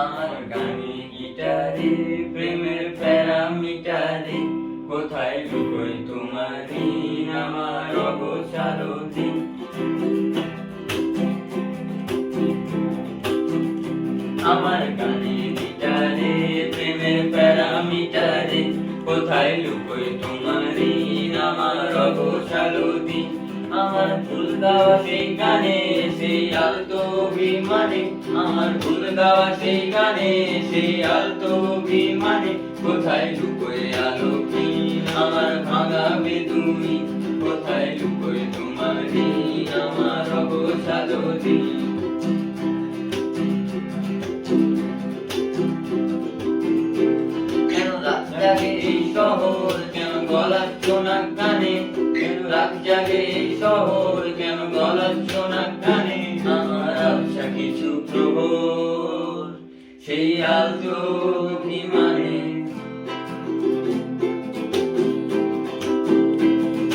আমার গানে গিটারে, প্রেমের প্যারামিটারে, কোথায় লুকোয় তোমার আমার অগোছালো আমার গানে গিটারে, প্রেমের প্যারামিটারে, কোথায় লুকোয় তোমার আমার অগোছালো আমার ভুল গাওয়া সেই গানে সেই আলতো অভিমানে আমার ভুল গাওয়া সেই গানে, সেই আলতো অভিমানে কোথায় লুকোয় আলোকি আমার ভাঙা বেদুই কোথায় লুকোয় তোমার আমার অগোছালো দিন জাগে এই শহর? কেন গলাচ্ছ না কানে? কেন রাত জাগে এই শহর? কেন সেই আলতো অভিমানে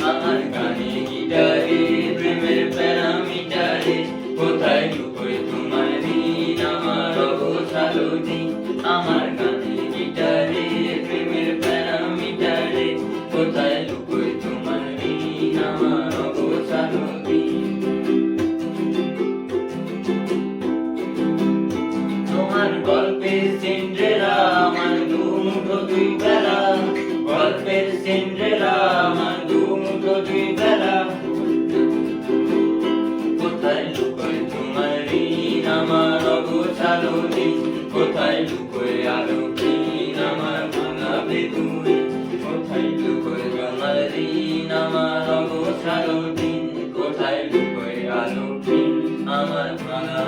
আমার গানে, গিটারে, প্রেমের প্যারামিটারে, কোথায় লুকোয় তোমার ঋণ আমার অবসালো দিন? গোছালো নেই কোথায় লুকোয় আলো কিন আমার ভাঙা বেদুই কোথায় লুকোয় আমার ঋণ আমার অগোছালো দিন? কোথায় লুকোয় আলো কিন আমার ভাঙা